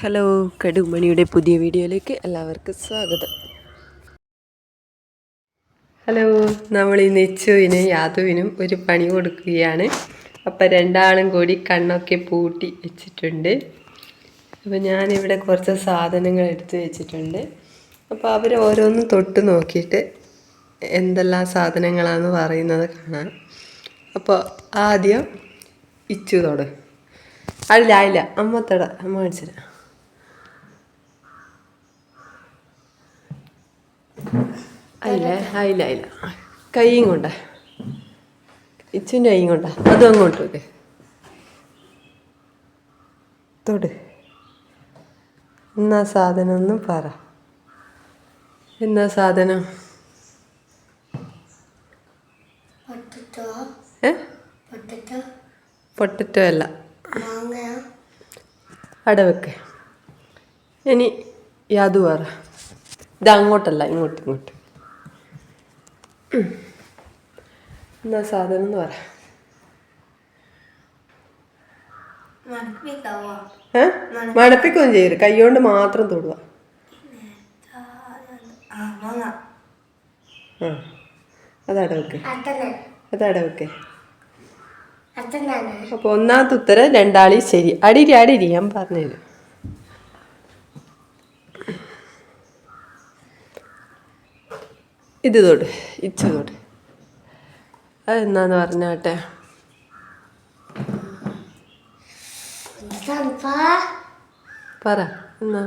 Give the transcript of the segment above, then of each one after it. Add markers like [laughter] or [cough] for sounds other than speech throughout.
Hello കടുമണിയുടെ പുതിയ വീഡിയോയിലേക്ക് എല്ലാവർക്കും സ്വാഗതം. ഹലോ. നമ്മൾ ഈ നെച്ചുവിനും യാദവിനും ഒരു പണി കൊടുക്കുകയാണ്. അപ്പം രണ്ടാളും കൂടി കണ്ണൊക്കെ പൂട്ടി വെച്ചിട്ടുണ്ട്. അപ്പോൾ ഞാനിവിടെ കുറച്ച് സാധനങ്ങൾ എടുത്തു വെച്ചിട്ടുണ്ട്. അപ്പോൾ അവർ ഓരോന്നും തൊട്ട് നോക്കിയിട്ട് എന്തെല്ലാം സാധനങ്ങളാണെന്ന് പറയുന്നത് കാണാം. അപ്പോൾ ആദ്യം ഇച്ചു തൊട്. അല്ല ഇല്ല അമ്മ തൊട. അമ്മ കാണിച്ചുതരാം അയില്ല അയില്ല അയില്ല കൈയും കൊണ്ട. ഇച്ചിന്റെ കൈയും കൊണ്ട. അതും അങ്ങോട്ട് വെക്കേ. തൊട്. എന്നാ സാധനം ഒന്ന് പറ. എന്നാ സാധനം? പൊട്ടറ്റോ? അല്ല. മാങ്ങ? ഇനി യാതു പറ. ഇത് അങ്ങോട്ടല്ല ഇങ്ങോട്ട് ഇങ്ങോട്ട്. എന്നാ സാധനം എന്ന് പറ. മണപ്പിക്കുകയും ചെയ്യരുത്. കൈകൊണ്ട് മാത്രം തൊടുക. ആ അതാട വെക്ക്. അതാട അത്തന്നാണ് അപ്പോൾ ഒന്നാമത്തെ ഉത്തരം രണ്ടാളി ശരി. അടിരി അടിരി ഞാൻ പറഞ്ഞുതരും. ഇത് തൊട് ഇച്ച തൊട് അതെന്നാന്ന് പറഞ്ഞാട്ടെ പറ എന്നാ?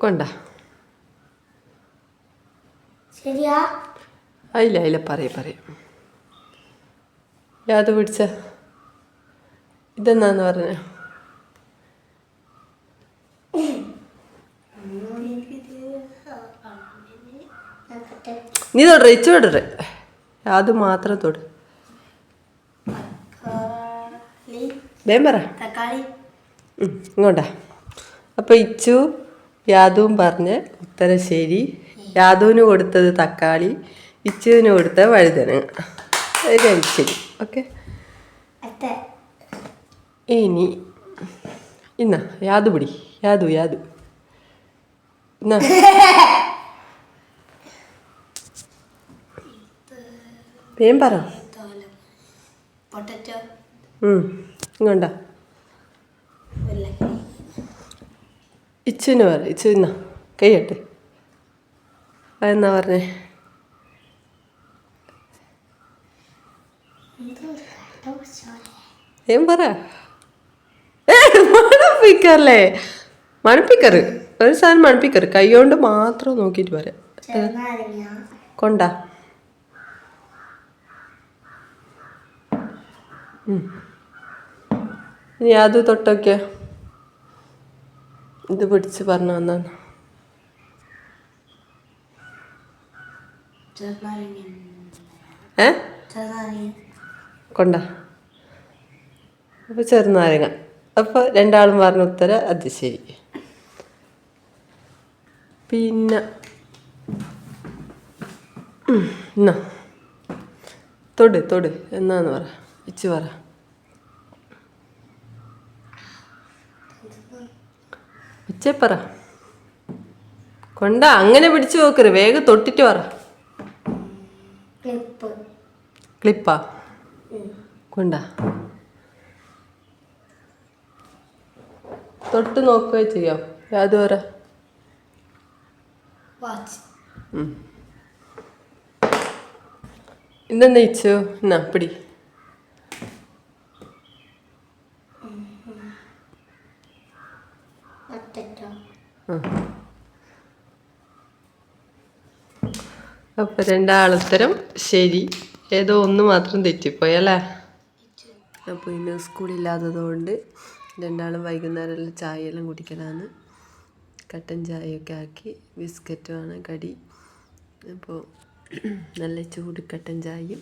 കൊണ്ട. ശരിയാ? അയില്ല അയില്ല പറയ പറയും. യാത് പിടിച്ച. ഇതെന്നാന്ന് പറഞ്ഞ? നീ തൊട ഇച്ചു തൊടറ് അത് മാത്രം തൊട്. വേം പറ. തക്കാളി. ഇങ്ങോട്ടാ. അപ്പോൾ ഇച്ചു യാദുവും പറഞ്ഞ് ഉത്തരം ശരി യാദുവിന് കൊടുത്തത് തക്കാളി ഇച്ചുവിന് കൊടുത്ത വഴുതനങ്ങ. അത് ശരി ഓക്കെ. ഇനി ഇന്ന യാദു പിടി. യാദു യാദു. ഇന്ന. [laughs] വേം പറ. ഇങ്ങോണ്ട ഇച്ചിന് പറ ഇച്ചു ഇന്ന കൈയ്യട്ടെ അതെന്നാ പറഞ്ഞേ? ഏം പറ. മണപ്പിക്കറല്ലേ? മണപ്പിക്കറ്. ഒരു സാധനം മണപ്പിക്കറ്. കൈ കൊണ്ട് മാത്രം നോക്കിയിട്ട് പറയാം കൊണ്ട. ഇനി അത് തൊട്ടൊക്കെ ഇത് പിടിച്ച് പറഞ്ഞു വന്നാണ്. ഏ? കൊണ്ട. അപ്പോൾ ചെറുനാരങ്ങ. അപ്പോൾ രണ്ടാളും പറഞ്ഞ ഉത്തര അത് ശരി. പിന്നെ. എന്നാ തൊട് തൊട്. എന്നാന്ന് പറ. ഇച്ചു പറ. ഉച്ച പറ. കൊണ്ട അങ്ങനെ പിടിച്ചു നോക്കരുത്. വേഗം തൊട്ടിട്ട് പറ. ക്ലിപ്പ്. കൊണ്ട? തൊട്ട് നോക്കുകയോ ചെയ്യാം? യാത് പറ. ഇന്നെന്താ ഇച്ചു? എന്നാ പിടി. അപ്പോൾ രണ്ടാളുത്തരം ശരി. ഏതോ ഒന്ന് മാത്രം തെറ്റിപ്പോയി അല്ലേ? അപ്പോൾ ഇന്ന് സ്കൂളില്ലാത്തത് കൊണ്ട് രണ്ടാളും വൈകുന്നേരം ചായ എല്ലാം കുടിക്കലാണ് കട്ടൻ ചായയൊക്കെ ആക്കി ബിസ്ക്കറ്റുമാണ് കടി. അപ്പോൾ നല്ല ചൂട് കട്ടൻ ചായയും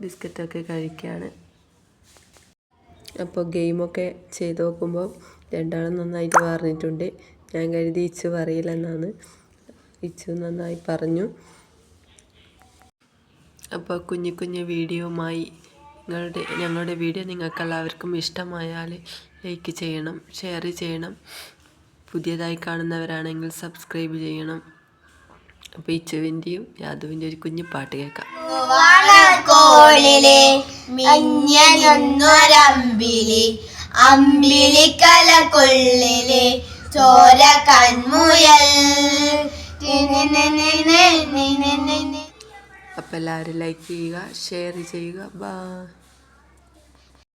ബിസ്ക്കറ്റൊക്കെ കഴിക്കുകയാണ് അപ്പോൾ ഗെയിമൊക്കെ ചെയ്ത് നോക്കുമ്പോൾ രണ്ടാളും നന്നായിട്ട് പറഞ്ഞിട്ടുണ്ട്. ഞാൻ കരുതി ഇച്ചു പറയില്ലെന്നാണ്. ഇച്ചു നന്നായി പറഞ്ഞു. അപ്പോൾ കുഞ്ഞു കുഞ്ഞു വീഡിയോമായി നിങ്ങളുടെ ഞങ്ങളുടെ വീഡിയോ നിങ്ങൾക്ക് എല്ലാവർക്കും ഇഷ്ടമായാൽ ലൈക്ക് ചെയ്യണം ഷെയർ ചെയ്യണം. പുതിയതായി കാണുന്നവരാണെങ്കിൽ സബ്സ്ക്രൈബ് ചെയ്യണം. അപ്പോൾ ഇച്ചുവിന്റെയും യാദവിന്റെ ഒരു കുഞ്ഞു പാട്ട് കേൾക്കാം. കോളിലെ മിഞ്ഞൊന്നൊരമ്പിളി അമ്പിളിക്കല കൊള്ളിലെ ചോര കൺമുയൽ അപ്പോൾ എല്ലാവരും ലൈക്ക് ചെയ്യുക ഷെയർ ചെയ്യുക. ബാ